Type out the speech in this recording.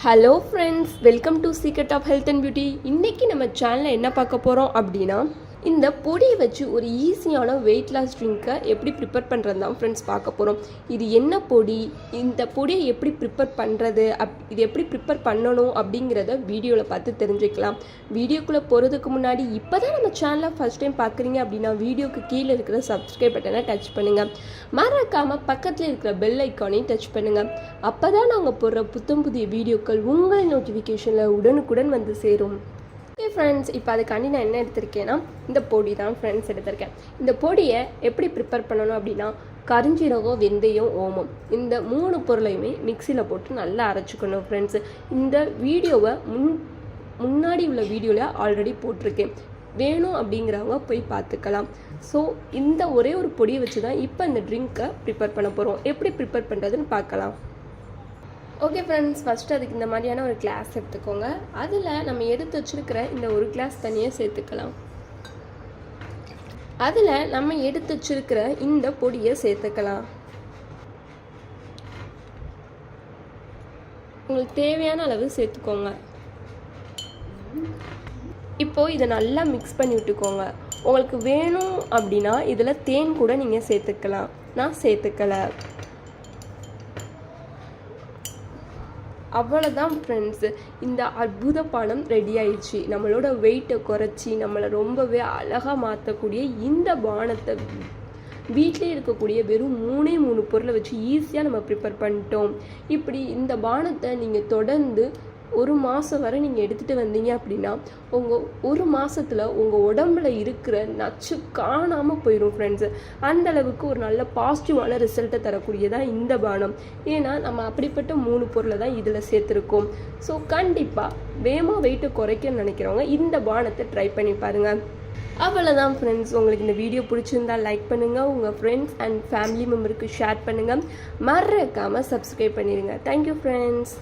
Hello friends welcome to secret of health and beauty இன்றைக்கி நம்ம சேனலில் என்ன பார்க்க போகிறோம் அப்படின்னா இந்த பொடியை வச்சு ஒரு ஈஸியான வெயிட் லாஸ் ட்ரிங்க்கை எப்படி ப்ரிப்பேர் பண்ணுறது தான் ஃப்ரெண்ட்ஸ் பார்க்க போகிறோம் இது என்ன பொடி? இந்த பொடியை எப்படி ப்ரிப்பேர் பண்ணுறது அப் இது எப்படி ப்ரிப்பேர் பண்ணணும் அப்படிங்கிறத வீடியோவில் பார்த்து தெரிஞ்சுக்கலாம். வீடியோக்குள்ளே போகிறதுக்கு முன்னாடி இப்போ தான் நம்ம சேனலை ஃபஸ்ட் டைம் பார்க்குறீங்க அப்படின்னா வீடியோக்கு கீழே இருக்கிற சப்ஸ்கிரைப் பட்டனை டச் பண்ணுங்கள் மறக்காமல் பக்கத்தில் இருக்கிற பெல் ஐக்கானையும் டச் பண்ணுங்கள் அப்போ தான் நாங்கள் போடுற புத்தம் புதிய வீடியோக்கள் உங்கள் நோட்டிஃபிகேஷனில் உடனுக்குடன் வந்து சேரும். ஓகே ஃப்ரெண்ட்ஸ் இப்போ அதுக்காண்டி நான் என்ன எடுத்திருக்கேன்னா இந்த பொடி தான் ஃப்ரெண்ட்ஸ் எடுத்திருக்கேன். இந்த பொடியை எப்படி ப்ரிப்பேர் பண்ணணும் அப்படின்னா கரிஞ்சீரகம் வெந்தயம் ஓமம் இந்த மூணு பொருளையுமே மிக்சியில் போட்டு நல்லா அரைச்சிக்கணும் ஃப்ரெண்ட்ஸ் இந்த வீடியோவை முன் முன்னாடி உள்ள வீடியோவில் ஆல்ரெடி போட்டிருக்கேன். வேணும் அப்படிங்கிறவங்க போய் பார்த்துக்கலாம். ஸோ இந்த ஒரே ஒரு பொடியை வச்சு தான் இப்போ இந்த ட்ரிங்க்கை ப்ரிப்பேர் பண்ண போகிறோம் எப்படி ப்ரிப்பேர் பண்ணுறதுன்னு பார்க்கலாம். ஓகே ஃப்ரெண்ட்ஸ் ஃபஸ்ட்டு அதுக்கு இந்த மாதிரியான ஒரு கிளாஸ் எடுத்துக்கோங்க. அதில் நம்ம எடுத்து வச்சிருக்கிற இந்த ஒரு கிளாஸ் தண்ணியை சேர்த்துக்கலாம். அதில் நம்ம எடுத்து வச்சிருக்கிற இந்த பொடியை சேர்த்துக்கலாம். உங்களுக்கு தேவையான அளவு சேர்த்துக்கோங்க. இப்போது இதை நல்லா மிக்ஸ் பண்ணி விட்டுக்கோங்க. உங்களுக்கு வேணும் அப்படின்னா இதில் தேன் கூட நீங்கள் சேர்த்துக்கலாம். நான் சேர்த்துக்கலை. அவ்வளோதான் ஃப்ரெண்ட்ஸு இந்த அற்புத பானம் ரெடி ஆயிடுச்சு. நம்மளோட வெயிட்டை குறைச்சி நம்மளை ரொம்பவே அழகாக மாற்றக்கூடிய இந்த பானத்தை வீட்டிலே இருக்கக்கூடிய வெறும் மூணே மூணு பொருளை வச்சு ஈஸியாக நம்ம ப்ரிப்பேர் பண்ணிட்டோம். இப்படி இந்த பானத்தை நீங்கள் தொடர்ந்து ஒரு மாதம் வரை நீங்கள் எடுத்துகிட்டு வந்தீங்க அப்படின்னா உங்கள் ஒரு மாதத்தில் உங்கள் உடம்புல இருக்கிற நச்சு காணாமல் போயிடும் ஃப்ரெண்ட்ஸு அந்த அளவுக்கு ஒரு நல்ல பாசிட்டிவான ரிசல்ட்டை தரக்கூடியதாக இந்த பானம். ஏன்னா நம்ம அப்படிப்பட்ட மூணு பொருளை தான் இதில் சேர்த்துருக்கோம். ஸோ கண்டிப்பாக வேகமாக வெயிட்டை குறைக்கணும்னு நினைக்கிறவங்க இந்த பானத்தை ட்ரை பண்ணி பாருங்கள் அவ்வளோதான் ஃப்ரெண்ட்ஸ் உங்களுக்கு இந்த வீடியோ பிடிச்சிருந்தா லைக் பண்ணுங்கள் உங்கள் ஃப்ரெண்ட்ஸ் அண்ட் ஃபேமிலி மெம்பருக்கு ஷேர் பண்ணுங்கள் மறக்காமல் சப்ஸ்கிரைப் பண்ணிடுங்க. Thank you friends